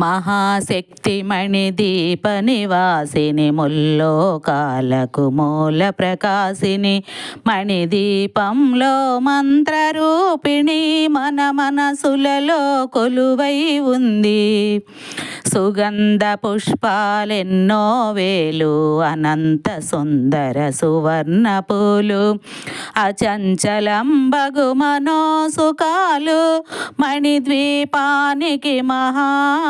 మహాశక్తి మణిదీప నివాసిని ముల్లోకాలకు మూల ప్రకాశిని మణిదీపంలో మంత్రరూపిణి మన మనసులలో కొలువై ఉంది. సుగంధ పుష్పాలెన్నో వేలు అనంత సుందర సువర్ణ పూలు అచంచలంబగు మనోసుకాలు మణిద్వీపానికి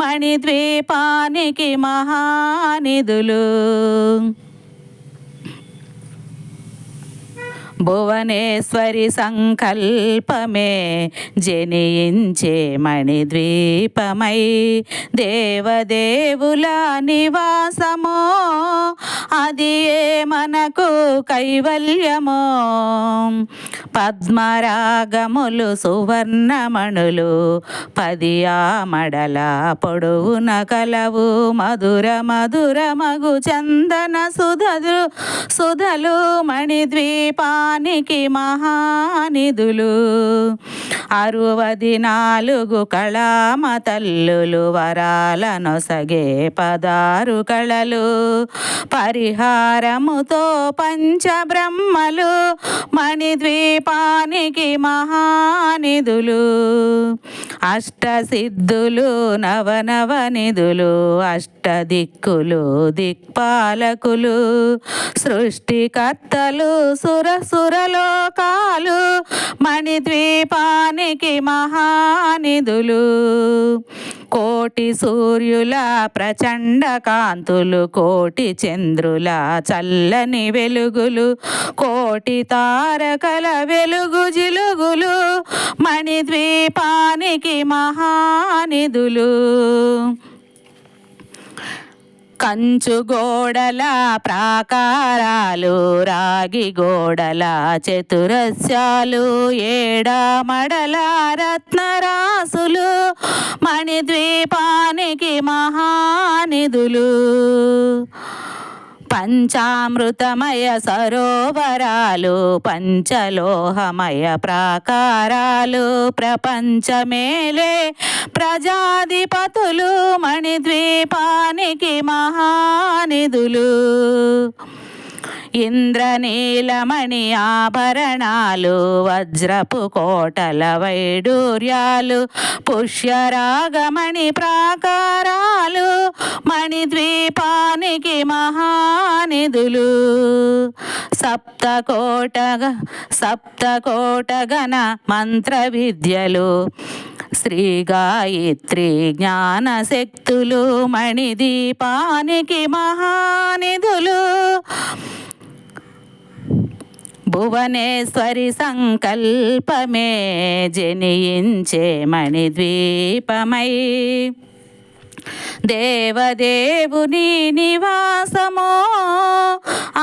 మణిద్వీపానికి మహానిధులు. భువనేశ్వరి సంకల్పమే జనించే మణిద్వీపమై దేవదేవుల నివాసమో అది ఏ మనకు కైవల్యమో. పద్మరాగములు సువర్ణమణులు పది ఆమడల పొడవున కలవు మధుర మధుర మగు చందన సుధలు సుధలు మణిద్వీపానికి మహానిధులు. అరువది నాలుగు కళామ తల్లులు వరాల నొసగే పదారు కళలు. పరిహారముతో పంచబ్రహ్మలు మణిద్వీపానికి మహానిధులు అష్టసిద్ధులు నవనవ నిధులు అష్టదిక్కులు దిక్పాలకులు సృష్టికర్తలు సురసురలోకాలు మణిద్వీపానికి మహానిధులు. కోటి సూర్యుల ప్రచండ కాంతులు కోటి చంద్రుల చల్లని వెలుగులు కోటి తారకల వెలుగు జిలుగులు మణిద్వీపానికి మహానిధులు. కంచు గోడల ప్రాకారాలు రాగి గోడల చతురస్యాలు ఏడామడల రత్నరాసులు మణిద్వీపానికి మహానిధులు. పంచామృతమయ సరోవరాలు పంచలోహమయ ప్రాకారాలు ప్రపంచమేలే ప్రజాధిపతులు మణిద్వీపానికి మహానిధులు. ఇంద్రనీలమణి ఆభరణాలు వజ్రపు కోటల వైడూర్యాలు పుష్యరాగమణి ప్రాకారాలు మణిద్వీపానికి మహానిధులు. సప్తకోటగ సప్తకోటగణ మంత్ర విద్యలు శ్రీ గాయత్రి జ్ఞాన శక్తులు మణిదీపానికి మహానిధులు. భువనేశ్వరి సంకల్పమే జనించే మణిద్వీపమై. దేవదేవుని నివాసమో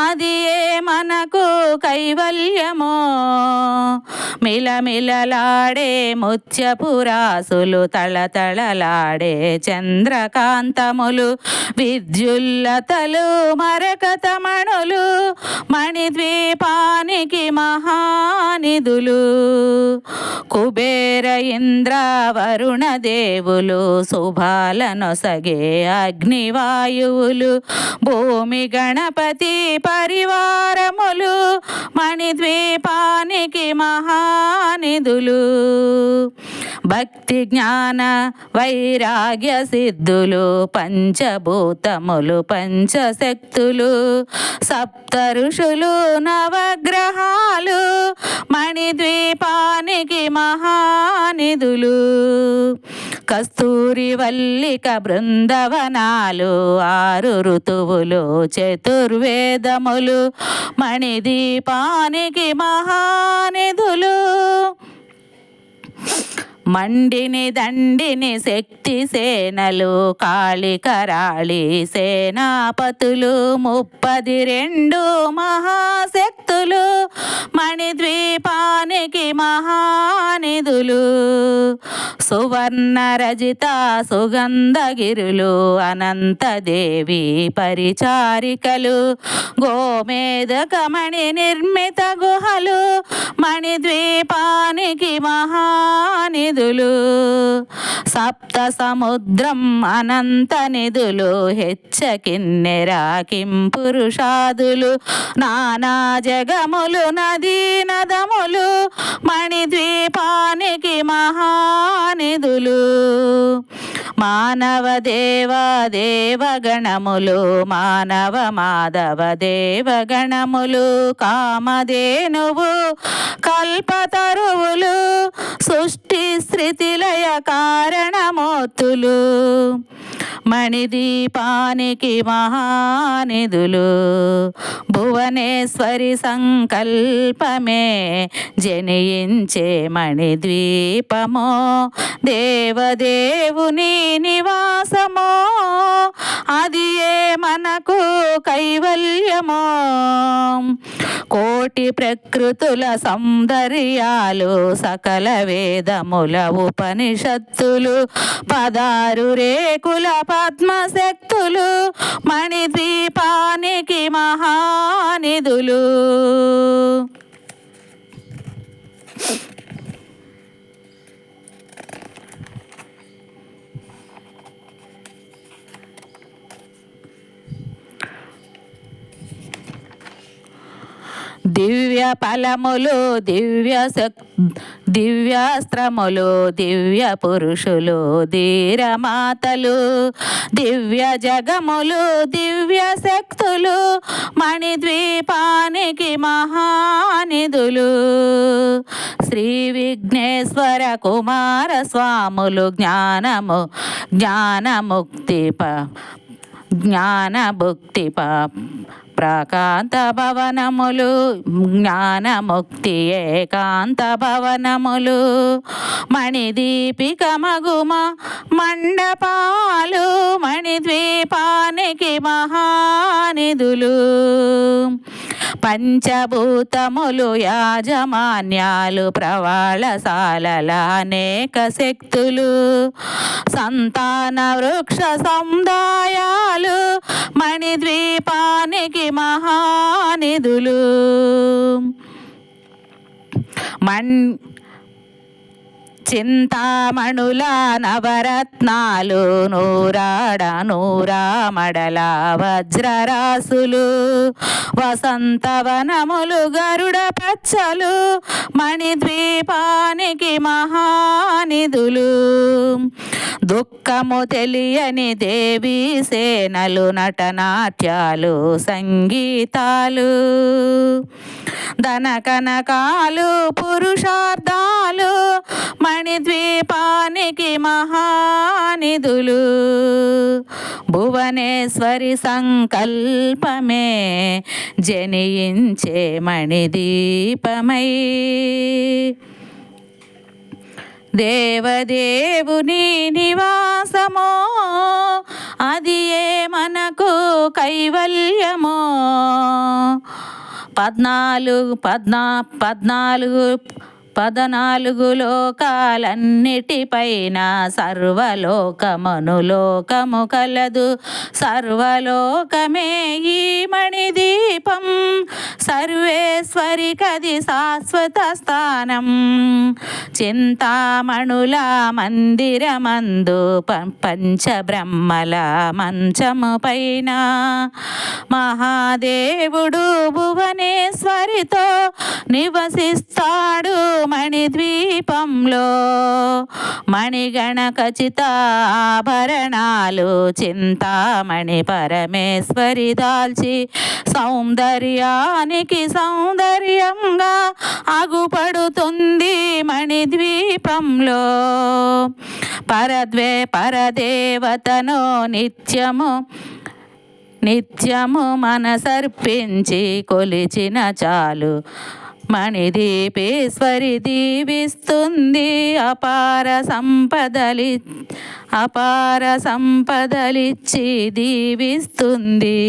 అది ఏ మనకు కైవల్యమో. మిలమిలలాడే ముత్యపురాసులు తళతళలాడే చంద్రకాంతములు విద్యుల్లతలు మరకతమణులు మణిద్వీపానికి మహానిధులు కుబేర ఇంద్ర వరుణ దేవులు శుభాలనొసగే అగ్నివాయువులు భూమి గణపతి పరివారములు మణిద్వీపానికి మహానిధులు. భక్తి జ్ఞాన వైరాగ్య సిద్ధులు పంచభూతములు పంచశక్తులు సప్త ఋషులు నవగ్రహాలు మణిద్వీపానికి మహానిధులు కస్తూరి వల్లిక బృందవనాలు ఆరు ఋతువులు చతుర్వేదములు మణిదీపానికి మహానిధులు. మండిని దండిని శక్తి సేనలు కాళికరాళి సేనాపతులు ముప్పది రెండు మహాశక్తులు మణిద్వీపానికి మహానిధులు సువర్ణ రజిత సుగంధగిరులు అనంతదేవి పరిచారికలు గోమేధకమణి నిర్మిత గుహలు మణిద్వీపానికి నిధులు సప్త సముద్రం అనంత నిధులు హెచ్చకిన్నెరాకిం పురుషాదులు. నానా జగములు నదీ నదములు. మణిద్వీపానికి మహానిధులు మానవ దేవ దేవగణములు మానవ మాధవ దేవగణములు కామధేనువు కల్పతరువులు సృష్టి స్థితిలయ కారణమోతులు మణిదీపానికి మహానిధులు. భువనేశ్వరి సంకల్పమే జనించే మణిద్వీపమో దేవదేవుని నివాసమో. అది ఏ మనకు కైవల్యమో. కోటి ప్రకృతుల సౌందర్యాలు సకల వేదముల ఉపనిషత్తులు పదారు రేకుల పద్మశక్తులు మణిద్వీపానికి మహానిధులు. దివ్య దివ్య ఫలములు దివ్య శక్ దివ్యాస్త్రములు దివ్య పురుషులు ధీరమాతలు దివ్య జగములు దివ్య శక్తులు మణిద్వీపానికి మహానిధులు. శ్రీ విఘ్నేశ్వర కుమార స్వాములు జ్ఞానము జ్ఞానముక్తి ప జ్ఞానభుక్తి ప ప్రకాంత భవనములు జ్ఞానముక్తి ఏకాంత భవనములు మణిదీపిక మగుమ మండపాలు మణిద్వీపానికి మహానిధులు. పంచభూతములు యాజమాన్యాలు ప్రవాళశాలల అనేక శక్తులు సంతాన వృక్ష సముదాయాలు మణిద్వీపానికి మహానిధులు. మణ్ చింతామణుల నవరత్నాలు నూరాడ నూరా మడల వజ్రరాసులు వసంతవనములు గరుడ పచ్చలు మణిద్వీపానికి మహానిధులు. దుఃఖము తెలియని దేవీ సేనలు నటనాట్యాలు సంగీతాలు. ధనకనకాలు పురుషార్థాలు ద్వీపానికి మహానిధులు. భువనేశ్వరి సంకల్పమే జనించే మణిదీపమై. దేవదేవుని నివాసమో అది ఏ మనకు కైవల్యమో? పద్నాలుగు పద్నా పద్నాలుగు పదనాలుగు లోకాలన్నిటిపైన సర్వలోకమనులోకము కలదు. సర్వలోకమే ఈ మణిదీపం సర్వేశ్వరి కది శాశ్వత స్థానం. చింతామణుల మందిరమందు ప- పంచబ్రహ్మల మంచము పైన మహాదేవుడు భువనేశ్వరితో నివసిస్తాడు మణిద్వీపంలో. మణిగణ ఖచ్చిత చింతామణి పరమేశ్వరి దాల్చి సౌందర్యానికి సౌందర్యంగా అగుపడుతుంది మణిద్వీపంలో. పరద్వే పరదేవతను నిత్యము నిత్యము మనసర్పించి కొలిచిన చాలు. మణిదీపేశ్వరి దీవిస్తుంది అపార సంపదలి అపార సంపదలిచ్చి దీవిస్తుంది.